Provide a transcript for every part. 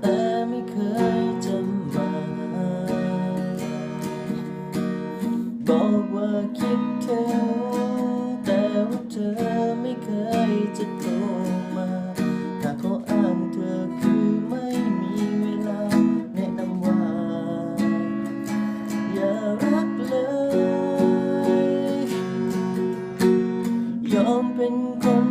แต่ไม่เคยจำมา บอกว่าคิดเธอแต่ว่าเธอไม่เคยจะโทรมาถ้าเขาอ้างเธอคือไม่มีเวลาแนะนำว่า อย่ารักเลย ยอมเป็นคน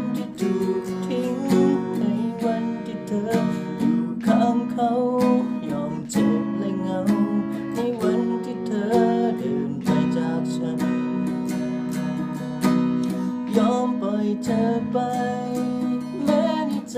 เธอไปแม้ในใจ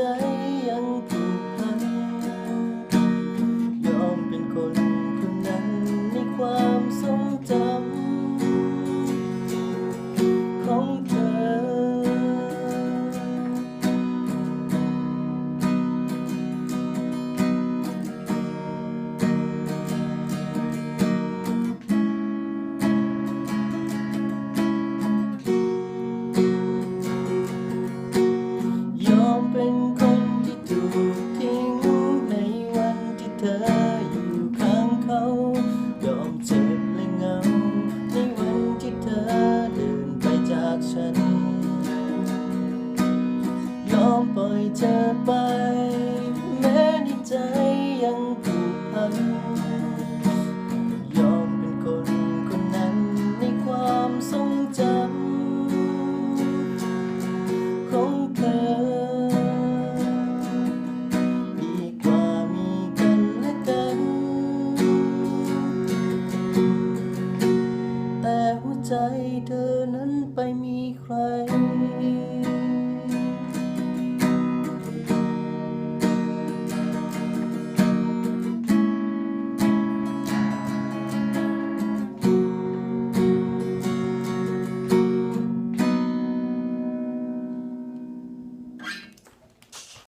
to buy.